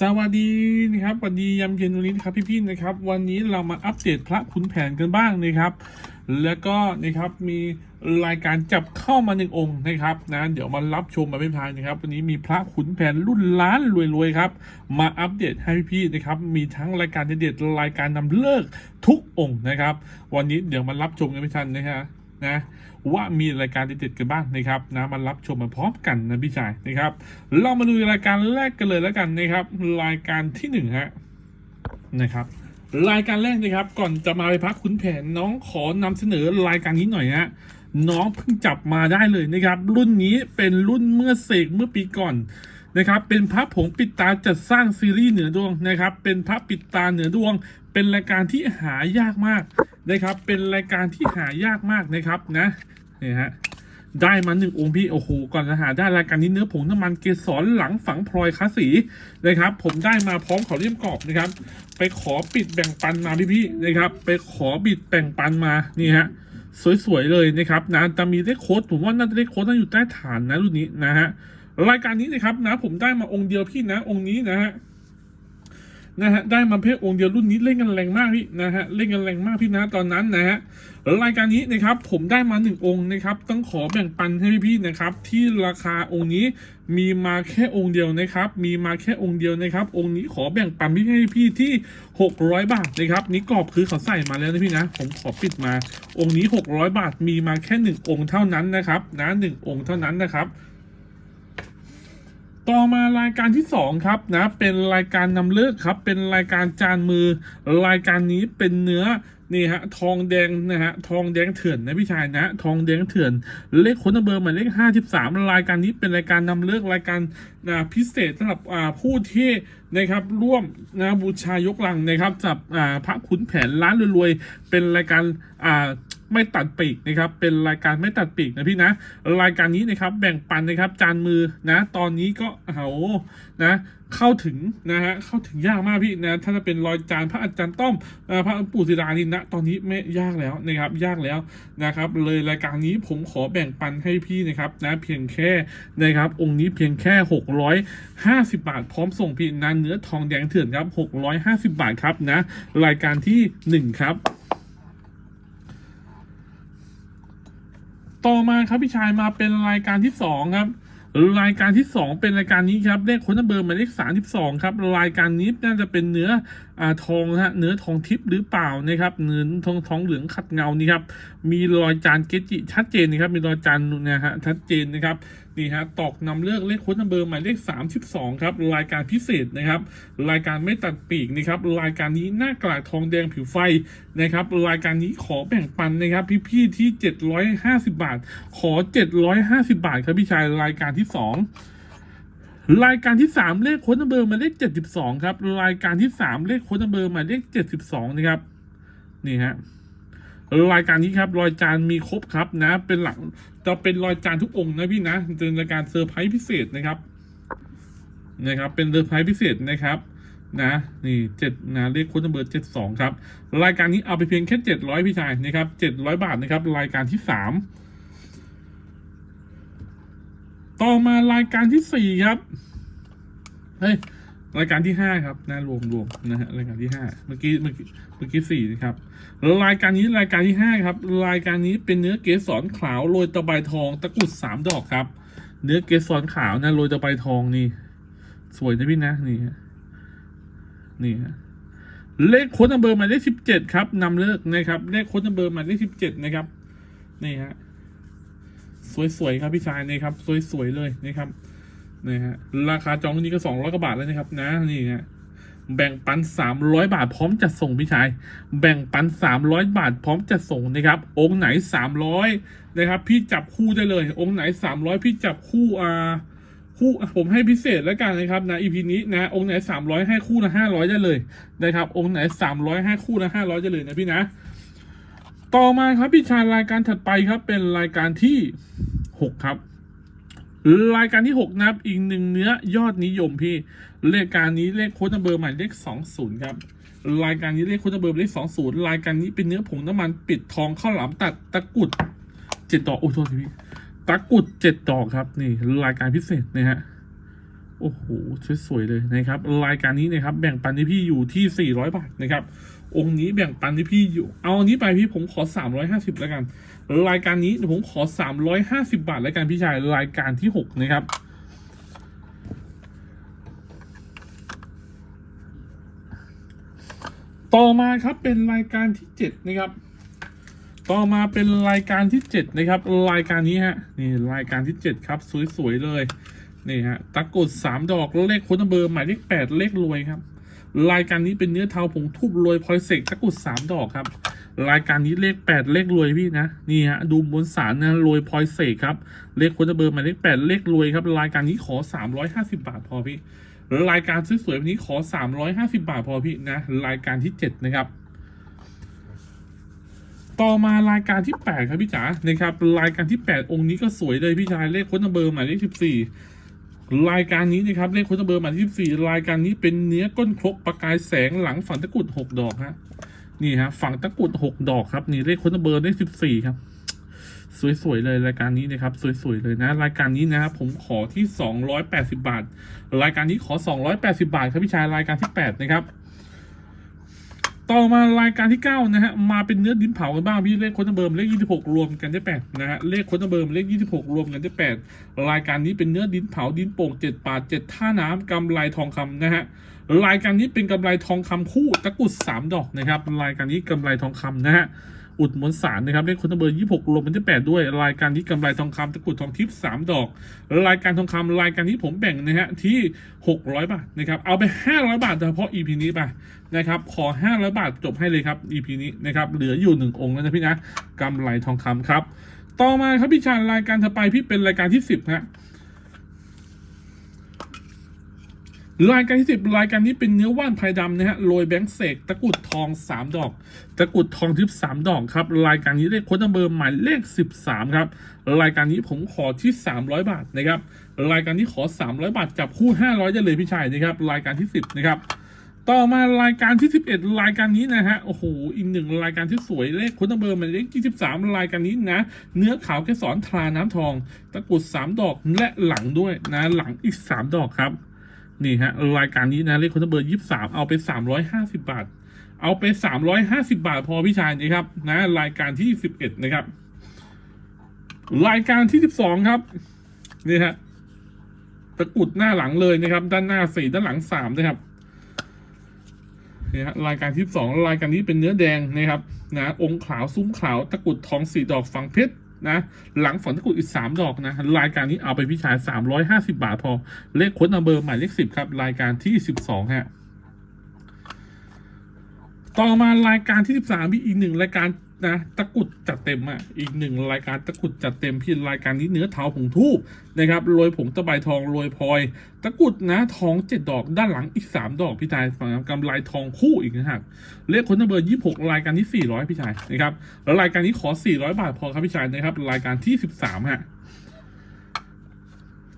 สวัสดีนะครับสวัสดียามเย็นวันนี้นะครับพี่ๆนะครับ วันนี้เรามาอัปเดตพระขุนแผนกันบ้างนะครับ แล้วก็นะครับมีรายการจับเข้ามาหนึ่งองค์นะครับนะเดี๋ยวมารับชมมาเป็นพายนะครับ วันนี้มีพระขุนแผนรุ่นล้านรวยๆครับ มาอัปเดตให้พี่ๆนะครับ มีทั้งรายการเด็ดรายการนำเลิกทุกองค์นะครับ วันนี้เดี๋ยวมารับชมกันไม่ทันนะฮะนะ ว่ามีรายการเด็ดๆกันบ้างนะครับนะมารับชมมาพร้อมกันนะพี่ชายนะครับ เรามาดูรายการแรกกันเลยแล้วกันนะครับ รายการที่หนึ่งฮะนะครับรายการแรกนะครับ ก่อนจะมาไปพักคุณแผนน้องขอนำเสนอรายการนี้หน่อยฮะน้องเพิ่งจับมาได้เลยนะครับ รุ่นนี้เป็นรุ่นเมื่อเสกเมื่อปีก่อนนะครับ เป็นพระผงปิดตาจัดสร้างซีรีส์เหนือดวงนะครับ เป็นพระปิดตาเหนือดวง เป็นรายการที่หายากมากนะครับ เป็นรายการที่หายากมากนะครับนะนี่ฮะได้มาหนึ่งองค์พี่โอ้โหก่อนจะหาได้รายการนี้เนื้อผงน้ำมันเกสรหลังฝังพลอยคาสีนะครับ ผมได้มาพร้อมขอเลี่ยมกรอบนะครับ ไปขอปิดแบ่งปันมาพี่ๆนะครับ ไปขอบิดแบ่งปันมานี่ฮะสวยๆเลยนะครับนะจะมีเลขโค้ดผมว่าน่าจะเลขโค้ดน่าอยู่ใต้ฐานนะรุ่นนี้นะฮะรายการนี้นะครับนะผมได้มาองค์เดียวพี่นะองค์นี้นะฮะ นะฮะได้มาเพียองค์เดียวรุ่นนี้เล่นกันแรงมากพี่นะฮะเล่นกันแรงมากพี่นะตอนนั้นนะฮะรายการนี้นะครับผมได้มาหนึ่งองค์นะครับต้องขอแบ่งปันให้พี่ๆนะครับที่ราคาองค์นี้มีมาแค่องค์เดียวนะครับ มีมาแค่องค์เดียวนะครับ องค์นี้ขอแบ่งปันพี่ให้พี่ที่ 600 บาทนะครับนี่กรอบคือเขาใส่มาแล้วนะพี่นะ ผมขอปิดมา องค์นี้ 600 บาทมีมาแค่หนึ่งองค์เท่านั้นนะครับนะหนึ่งองค์เท่านั้นนะครับ ต่อมารายการที่สองครับนะเป็นรายการนำเลิกครับ เป็นรายการจานมือ รายการนี้เป็นเนื้อนี่ฮะทองแดงนะฮะทองแดงเถื่อนนะพี่ชายนะทองแดงเถื่อน เลขคนเบอร์หมายเลขห้าสิบสามรายการนี้เป็นรายการนำเลิกรายการนะพิเศษสำหรับผู้ที่นะครับร่วมนะบูชายกลังนะครับกับพระขุนแผนร้านรวยๆเป็นรายการอ่า ไม่ตัดปีกนะครับเป็นรายการไม่ตัดปีกนะพี่นะ รายการนี้นะครับแบ่งปันนะครับจานมือนะตอนนี้ก็เอานะเข้าถึงนะฮะเข้าถึงยากมากพี่นะถ้าจะเป็นรอยจานพระอาจารย์ต้อมเอ่อพระปู่ศิลานี่นะตอนนี้ไม่ยากแล้วนะครับยากแล้วนะครับ เลยรายการนี้ผมขอแบ่งปันให้พี่นะครับนะเพียงแค่นะครับองค์นี้เพียงแค่หกร้อยห้าสิบาท พร้อมส่งพี่นะเนื้อทองแดงเถื่อนครับหกร้อยห้าสิบาทครับนะรายการที่หนึ่งครับ ต่อมาครับพี่ชายมาเป็นรายการที่สองครับรายการที่สองเป็นรายการนี้ครับเลขค้นเบอร์หมายเลขสามสิบสองครับรายการนี้น่าจะเป็นเนื้ออ่าทองนะฮะเนื้อทองทิพย์หรือเปล่านะครับเนื้อทองทองเหลืองขัดเงานี่ครับมีรอยจานเกจิชัดเจนนะครับมีรอยจานนะฮะชัดเจนนะครับ นี่ฮะตอกนำเลือกเลขค้นเบอร์หมายเลขสามสิบสองครับ รายการพิเศษนะครับ รายการไม่ตัดปีกนะครับ รายการนี้หน้ากลากทองแดงผิวไฟนะครับ รายการนี้ขอแบ่งปันนะครับ พี่ๆที่เจ็ดร้อยห้าสิบาท ขอเจ็ดร้อยห้าสิบาทครับพี่ชายรายการที่สองรายการที่สามเลขโค้ดเบอร์หมายเลขเจ็ดสิบสองครับ รายการที่สามเลขโค้ดเบอร์หมายเลขเจ็ดสิบสองนะครับ นี่ฮะ รายการนี้ครับรอยจานมีครบครับนะ เป็นหลังจะเป็นรอยจานทุกองค์นะพี่นะเป็นรายการเซอร์ไพรส์พิเศษนะครับนะครับ เป็นเซอร์ไพรส์พิเศษนะครับนะนี่เจ็ดนะเลขโค้ดเบอร์เจ็ดสองครับ รายการนี้เอาไปเพียงแค่เจ็ดร้อยพี่ชายนะครับเจ็ดร้อยบาทนะครับ รายการที่สามต่อมารายการที่สี่ครับเฮ้ยรายการที่ห้าครับนะรวมรวมนะฮะรายการที่ห้าเมื่อกี้เมื่อกี้ เมื่อกี้สี่นะครับ รายการนี้รายการที่ห้าครับ รายการนี้เป็นเนื้อเกสรขาวโรยตะไบทอง ตะกุดสามดอกครับ เนื้อเกสรขาวนะโรยตะไบทองนี่ สวยนะพี่นะนี่ฮะนี่ฮะเลขโค้ดนัมเบอร์หมายเลขสิบเจ็ดครับนำเลิกนะครับ เลขโค้ดนัมเบอร์หมายเลขสิบเจ็ดนะครับ นี่ฮะสวยๆครับพี่ชายนี่ครับ สวยๆเลยนะครับนี่ฮะราคาจองนี้ก็สองร้อยกว่าบาทแล้วนะครับ นะนี่ฮะ แบ่งปันสามร้อยบาทพร้อมจัดส่งพี่ชาย แบ่งปันสามร้อยบาทพร้อมจัดส่งนะครับ องค์ไหนสามร้อยนะครับ พี่จับคู่ได้เลย องค์ไหนสามร้อยพี่จับคู่อ่าคู่ผมให้พิเศษแล้วกันนะครับนะอีพีนี้นะองค์ไหนสามร้อยให้คู่ละห้าร้อยได้เลยนะครับ องค์ไหนสามร้อยให้คู่ละห้าร้อยได้เลยนะพี่นะ ต่อมาครับพี่ชายรายการถัดไปครับเป็นรายการที่หกครับ รายการที่หกนะครับ อีกหนึ่งเนื้อยอดนิยมพี่รายการนี้เลขโค้ดนัมเบอร์ใหมายเลขสองศูนย์ครับ รายการนี้เลขโค้ดนัมเบอร์เลขสองศูนย์รายการนี้เป็นเนื้อผงน้ำมันปิดทองข้าวหลามตัดตะกุดเจ็ดดอกโอ้โทษทีพี่ตะกุดเจ็ดดอกครับนี่รายการพิเศษนะฮะโอ้โหสวยๆเลยนะครับ รายการนี้นะครับ แบ่งปันให้พี่อยู่ที่ 400 บาทนะครับ องค์นี้แบ่งปันให้พี่อยู่ เอาอันนี้ไปพี่ผมขอ 350 แล้วกัน รายการนี้เดี๋ยวผมขอ 350 บาทแล้วกันพี่ชายรายการที่ 6 นะครับ ต่อมาครับเป็นรายการที่ 7 นะครับ ต่อมาเป็นรายการที่ 7 นะครับ รายการนี้ฮะนี่รายการที่ 7 ครับ สวย ๆ เลยนี่ฮะตะกรุดสามดอกเลขค้ดเบอร์หมายเลขแปดเลขรวยครับ รายการนี้เป็นเนื้อเทาผงทุบรวยพลอยเสกตะกุดสามดอกครับ รายการนี้เลขแปดเลขรวยพี่นะนี่ฮะดูบนสารนะรวยพลอยเสกครับเลขโค้ดเบอร์หมายเลขแปดเลขรวยครับรายการนี้ขอสามร้อยห้าสิบาทพอพี่รายการสวยๆแบบนี้ขอสามร้อยห้าสิบาทพอพี่นะรายการที่เจ็ดนะครับต่อมารายการที่ 8 ครับพี่จ๋านะครับรายการที่ 8 องค์นี้ก็สวยเลยพี่ชายเลขค้ดเบอร์หมายเลข14 รายการนี้นะครับเลขโค้ดเบอร์มาที่4รายการนี้เป็นเนื้อก้นครกประกายแสงหลังฝังตะกุด6ดอกฮะนี่ฮะฝังตะกุด6ดอกครับนี่เลขโค้ดเบอร์เลข14ครับ สวยๆเลยรายการนี้นะครับ สวยๆเลยนะ รายการนี้นะครับผมขอที่ 280 บาท รายการนี้ขอ 280 บาทครับพี่ชายรายการที่ 8 นะครับ ต่อมารายการที่ 9 นะฮะ มาเป็นเนื้อดินเผากันบ้างพี่เลขค้ดเบิร์มเลข 26 รวมกันได้8นะฮะเลขค้ดเบิร์มเลข 26 รวมกันได้8รายการนี้เป็นเนื้อดินเผาดินโป่ง7ปาด7ท่าน้ำกำไรทองคำนะฮะรายการนี้เป็นกำไรทองคำคู่ตะกุด3ดอกนะครับรายการนี้กำไรทองคำนะฮะ อุดมวลสารนะครับเลขค้ดเบิร์ม26รวมกันได้8ด้วย รายการนี้กำไรทองคำตะกุดทองทิพย์3ดอก รายการทองคำรายการนี้ผมแบ่งนะฮะที่600บาทนะครับเอาไป500บาทเฉพาะ EP นี้ไปนะครับขอ500บาทจบให้เลยครับ EP นี้นะครับเหลืออยู่หนึ่งองค์แล้วนะพี่นะกำไรทองคำครับ ต่อมาครับพี่ชาญรายการถัดไปพี่เป็นรายการที่10ฮะ รายการที่10รายการนี้เป็นเนื้อว่านไพรดำนะฮะโรยแบงค์เสกตะกุดทอง3ดอก ตะกุดทองทิพย์3ดอกครับ รายการนี้เลขโค้ดนัมเบอร์หมายเลข13ครับ รายการนี้ผมขอที่300บาทนะครับ รายการนี้ขอ300บาทจับคู่500ได้เลยพี่ชายนะครับ รายการที่10นะครับต่อมารายการที่ 11 รายการนี้นะฮะ โอ้โห อีกหนึ่งรายการที่สวยเลขคุณเบอร์หมายเลข23รายการนี้นะ เนื้อขาวแกสอนทราน้ำทอง ตะกุด 3 ดอกและหลังด้วยนะ หลังอีก 3 ดอกครับ นี่ฮะรายการนี้นะเลขคุณเบอร์23เอาไป350บาท เอาไป350บาทพอพี่ชายนะครับนะรายการที่11นะครับ รายการที่12ครับนี่ฮะตะกุดหน้าหลังเลยนะครับ ด้านหน้าสี่ด้านหลังสามนะครับนี่ฮะรายการที่สองรายการนี้เป็นเนื้อแดงนะครับนะองค์ขาวซุ้มขาวตะกุดทองสี่ดอกฝังเพชร นะ หลังฝนตะกุดอีกสามดอกนะ รายการนี้เอาไปพิชายสามร้อยห้าสิบาทพอ เลขค้นนัมเบอร์หมายเลขสิบครับ รายการที่สิบสองฮะ ต่อมารายการที่สิบสามมีอีกหนึ่งรายการ นะตะกุดจัดเต็มอะอีกหนึ่งรายการตะกุดจัดเต็มพี่รายการนี้เนื้อเทาผงทูบนะครับโรยผงตะไบทองโรยพลอย ตะกุดนะทองเจ็ดดอกด้านหลังอีกสามดอกพี่ชายฝั่งกำไรทองคู่อีกนะฮะเลขคนนัมเบอร์ยี่หกรายการที่สี่ร้อยพี่ชายนะครับแล้วรายการนี้ขอสี่ร้อยบาทพอครับพี่ชายนะครับรายการที่สิบสามฮะ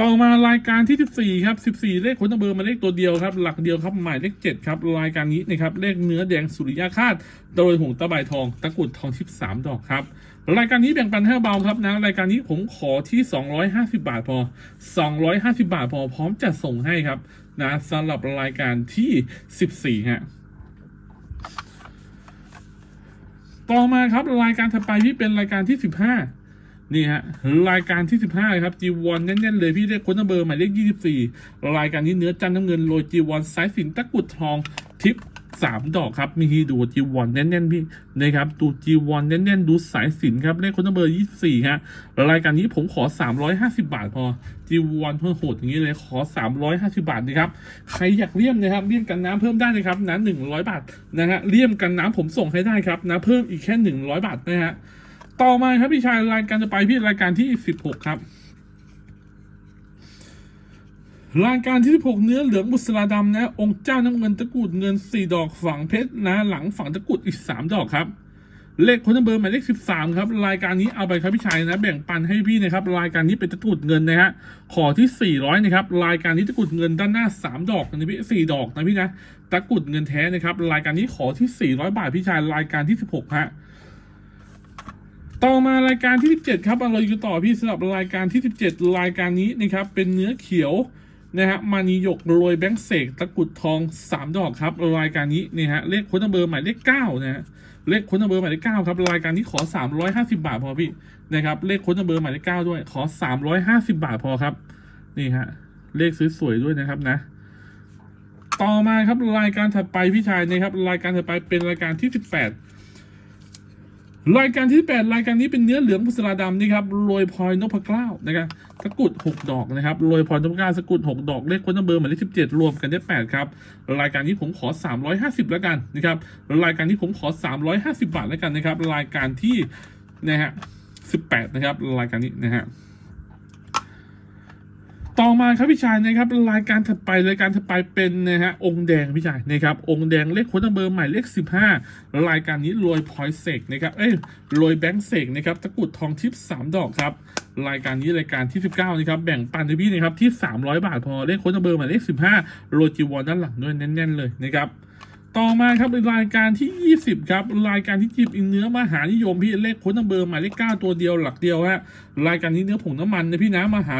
ต่อมารายการที่ 14 ครับ 14 เลขคนนัมเบอร์มาเลขตัวเดียวครับ หลักเดียวครับหมายเลข 7 ครับ รายการนี้นะครับเลขเนื้อแดงสุริยาคาตโดยหงส์ตะไบทองตะกุดทองทิพย์3ดอกครับ รายการนี้แบ่งปันให้เบาครับนะ รายการนี้ผมขอที่ 250 บาทพอ 250 บาทพอพร้อมจะส่งให้ครับนะสำหรับรายการที่ 14 ฮะต่อมาครับรายการถัดไปที่เป็นรายการที่ 15 นี่ฮะรายการที่ 15ครับจีวอนแน่นๆเลยพี่เลขค้นัมเบอร์หมายเลข24 รายการนี้เนื้อจันทร์น้ำเงินโรยจีวอนสายสินตะกุดทองทิปสามดอกครับมีทีดูจีวอนแน่นๆพี่นะครับดูจีวอนแน่นๆดูสายสินครับเลขค้ดนัมเบอร์24ฮะรายการนี้ผมขอ 350 บาทพอจีวอนเพิ่มโหดอย่างนี้เลยขอ 350 บาทนะครับใครอยากเลี่ยมนะครับเลี่ยมกันน้ำเพิ่มได้นะครับนะ100บาทนะฮะเลี่ยมกันน้ำผมส่งให้ได้ครับนะเพิ่มอีกแค่ 100 บาทนะฮะ ต่อมาครับพี่ชายรายการจะไปพี่รายการที่16ครับ รายการที่16เนื้อเหลืองบุษราดำนะ องค์เจ้าน้ำเงินตะกุดเงิน4ดอกฝังเพชรนะ หลังฝังตะกุดอีก3ดอกครับ เลขคนเบอร์หมายเลข13ครับ รายการนี้เอาไปครับพี่ชายนะ แบ่งปันให้พี่นะครับ รายการนี้เป็นตะกุดเงินนะฮะ ขอที่400นะครับ รายการนี้ตะกุดเงินด้านหน้า3ดอกนะพี่4ดอกนะพี่นะ ตะกุดเงินแท้นะครับ รายการนี้ขอที่400บาทพี่ชาย รายการที่16ฮะ ต่อมารายการที่ 17 ครับเราอยู่ต่อพี่สำหรับรายการที่ 17 รายการนี้นะครับเป็นเนื้อเขียวนะฮะมานียกโรยแบงค์เสกตะกุดทองสามดอกครับรายการนี้นี่ฮะเลขค้ดเบอร์หมายเลขเก้านะฮะเลขค้ดเบอร์หมายเลขเก้าครับรายการนี้ขอสามร้อยห้าสิบาทพอพี่นะครับเลขค้ดเบอร์หมายเลขเก้าด้วยขอสามร้อยห้าสิบาทพอครับนี่ฮะเลขสวยๆด้วยนะครับนะ ต่อมาครับรายการถัดไปพี่ชายนะครับรายการถัดไปเป็นรายการที่สิบแปด รายการที่ 8 รายการนี้เป็นเนื้อเหลืองพุทราดำนี่ครับโรยพลอยนพเกล้านะครับสกุด6 ดอกนะครับโรยพลอยนพเกล้าสกุด6 ดอกเลขคนนัมเบอร์หมายเลข17 รวมกันได้ 8 ครับ รายการนี้ผมขอ 350 แล้วกันนะครับรายการนี้ผมขอ 350 บาทแล้วกันนะครับ รายการที่นะฮะ18 นะครับ รายการนี้นะฮะ ต่อมาครับพี่ชายนะครับรายการถัดไปรายการถัดไปเป็นนะฮะองค์แดงพี่ชายนะครับองค์แดงเลขโค้ดเบอร์ใหม่เลขสิบห้ารายการนี้รวยพอยเซกนะครับเอ้ยรวยแบงค์เซกนะครับตะกุดทองทิพย์สามดอกครับรายการนี้รายการที่สิบเก้านะครับแบ่งปันให้พี่นะครับที่สามร้อยบาทพอเลขโค้ดเบอร์ใหม่เลขสิบห้าโรยจีวอนด้านหลังด้วยแน่นๆเลยนะครับ ต่อมาครับเป็นรายการที่ 20 ครับ รายการที่จีบอินเนื้อมหานิยมพี่เลขค้นัมเบอร์หมายเลขเก้าตัวเดียวหลักเดียวฮะรายการนี้เนื้อผงน้ำมันนะพี่นะมหา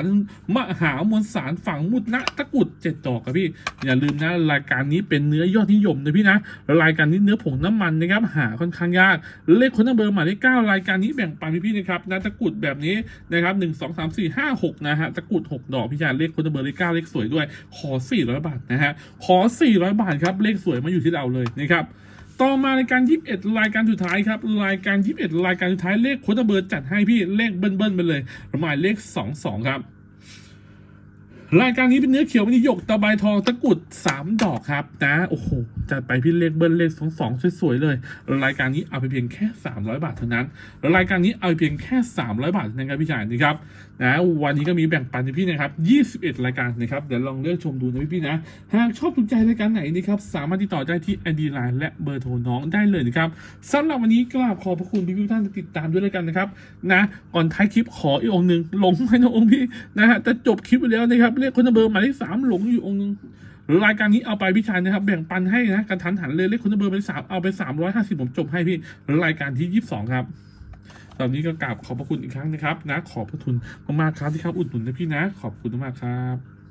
มหามวลสารฝังมุดนะตะกุดเจ็ดดอกครับพี่อย่าลืมนะรายการนี้เป็นเนื้อยอดนิยมนะพี่นะรายการนี้เนื้อผงน้ำมันนะครับหาค่อนข้างยากเลขค้นัมเบอร์หมายเลขเก้ารายการนี้แบ่งปันพี่ๆนะครับนะตะกุดแบบนี้นะครับหนึ่งสองสามสี่ห้าหกนะฮะตะกุดหกดอกพี่ชายเลขค้นัมเบอร์เลขเก้าเลขสวยด้วยขอสี่ร้อยบาทนะฮะขอสี่ร้อยบาทครับเลขสวยมาอยู่ที่เราเลยนะครับต่อมารายการ 21 รายการสุดท้ายครับ รายการ 21 รายการสุดท้ายเลขโคตรเบอร์จัดให้พี่เลขเบิ้ลๆไปเลยหมายเลข 22 ครับ รายการนี้เป็นเนื้อเขียวมินิหยกตะไบทองตะกุดสามดอกครับนะโอ้โหจัดไปพี่เลขเบิ้ลเลขสองสองสวยๆเลย รายการนี้เอาไปเพียงแค่ 300 บาทเท่านั้น รายการนี้เอาไปเพียงแค่ 300 บาทเท่านั้นครับพี่ชายนะครับนะวันนี้ก็มีแบ่งปันให้พี่นะครับ 21 รายการนะครับเดี๋ยวลองเลือกชมดูนะพี่ๆนะหากชอบถูกใจรายการไหนนะครับสามารถติดต่อได้ที่ ID Line และเบอร์โทรน้องได้เลยนะครับสำหรับวันนี้กราบขอบพระคุณพี่ๆท่านติดตามด้วยรายกันนะครับนะก่อนท้ายคลิปขออีกองหนึ่งหลงไปนะองค์พี่นะฮะแต่จบคลิปไปแล้วนะครับเลขคนเบอร์หมายเลขสามหลงอยู่องค์หนึง รายการนี้เอาไปพี่ชายนะครับ แบ่งปันให้นะกันทันหันเลยเลขคุณเบอร์ไปสามเอาไปสามร้อยห้าสิบผมจบให้พี่รายการที่ยี่สิบสองครับตอนนี้ก็กราบขอบพระคุณอีกครั้งนะครับนะขอบพระคุณมากๆครับที่เข้าอุดหนุนนะพี่นะ ขอบคุณมากครับ